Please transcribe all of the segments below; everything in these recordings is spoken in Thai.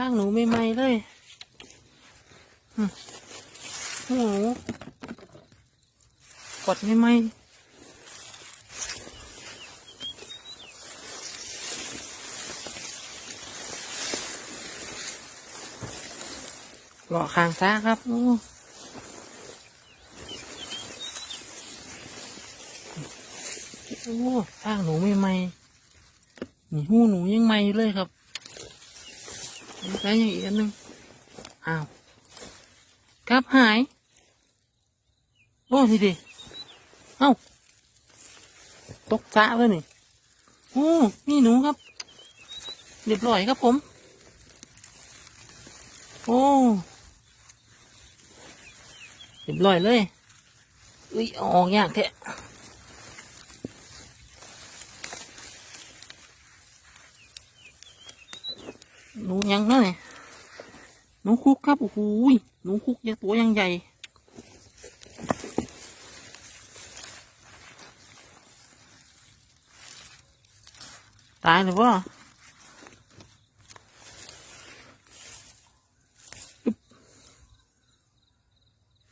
ข้างหนูไม่ไหมเลยอืมโอ้โหกดไม่ไหมหล่อคางซ้าครับโอ้โอ้ข้างหนูไม่ไหมนี่หูหนูยังไหม่เลยครับ ใช้อย่างอีกอันหนึ่งอ้าวครับหาย โอ้ทีดีเอ้าตกสะเลยนี่โอ้นี่หนูครับเรียบร้อยครับผม โอ้เรียบร้อยเลยอุ้ยเอาออกยากแท้ หนูยังนาะเนี่ยหนูคุกครับโอ้โหยหนูคุกยังตัวยังใหญ่ตายหรือว่า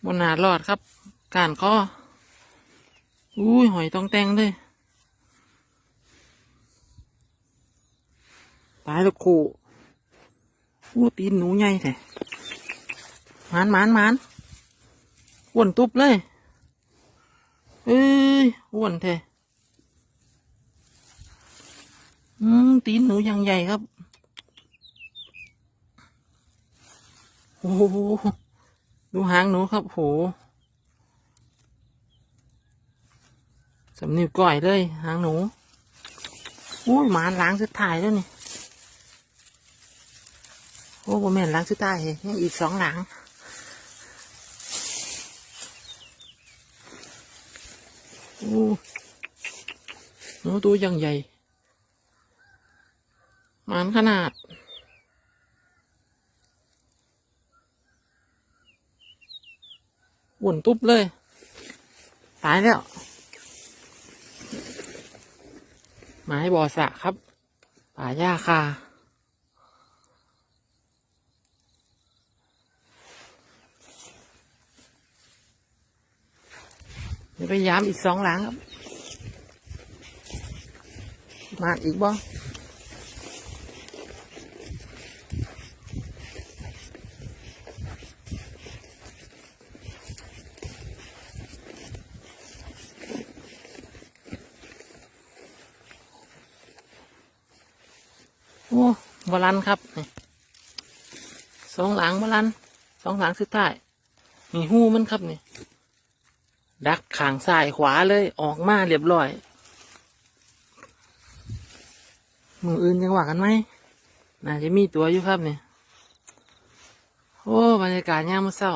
บนหนารอดครับ การคออุ้ยหอยต้องแตงเลยตายแล้วโคูตีนหนูใหญ่แท้มานมานมานอ้วนตุบเลยเอ้ยอ้วนแท้อืมตีนหนูยังใหญ่ครับ โอ้โหดูหางหนูครับโหสำนิวก้อยเลย หางหนู อุ้ยหมานล้างสุดท้ายแล้วนี่ โอ้โหแม่นล้างสุดท้ยเหรอยังอีกสองหลังโอ้หนูตัวยังใหญ่หมานขนาดวุ่นตุ๊บเลย ตายแล้วหมายบ่อสระครับป่าหญ้าคา เดี๋ยวไปย้ำอีกสองหลังครับ มาอีกบ่โอ้บาลันครับสองหลังบาลันสองหลังสุดท้ายมีหูมันครับนี่ ดักขางซ้ายขวาเลยออกมาเรียบร้อย มืออื่นยังหวังกันไหมน่าจะมีตัวอยู่ครับเนี่ยโอ้บรรยากาศยามมื้อเช้า